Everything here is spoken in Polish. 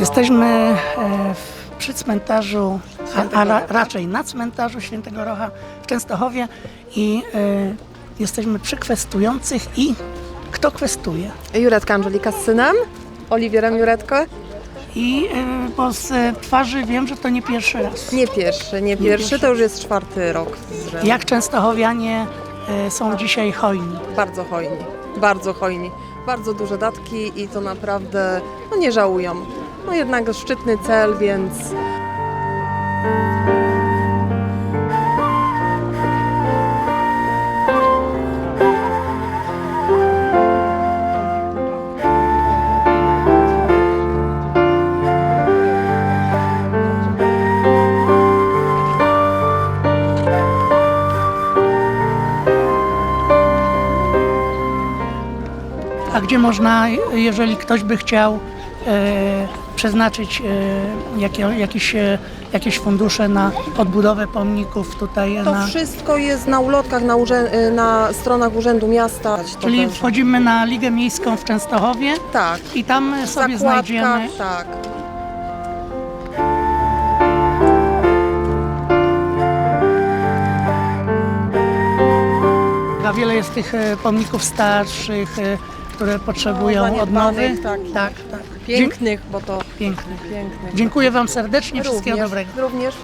Jesteśmy e, w- przy cmentarzu, a, a ra, raczej na cmentarzu Świętego Rocha w Częstochowie i e, jesteśmy przy kwestujących i kto kwestuje? Juretka Angelika z synem, Oliwierem Juretko. I e, bo z twarzy wiem, że to nie pierwszy raz. Nie pierwszy, nie pierwszy, pierwszy. to już jest czwarty rok rzędu. Jak Częstochowianie są dzisiaj hojni. Bardzo hojni, bardzo hojni. Bardzo duże datki i to naprawdę no nie żałują. No jednak szczytny cel, więc A gdzie można, jeżeli ktoś by chciał e, przeznaczyć e, jakie, jakieś, e, jakieś fundusze na odbudowę pomników tutaj to na... wszystko jest na ulotkach, na, urzę- na stronach Urzędu Miasta. Czyli będzie- wchodzimy na Ligę Miejską w Częstochowie Tak, i tam w sobie znajdziemy tak. A wiele jest tych e, pomników starszych, e, które potrzebują No, odnowy. tak. tak, tak. Pięknych, bo to Pięknych. pięknych. Dziękuję Wam serdecznie, wszystkiego Również, dobrego. Również.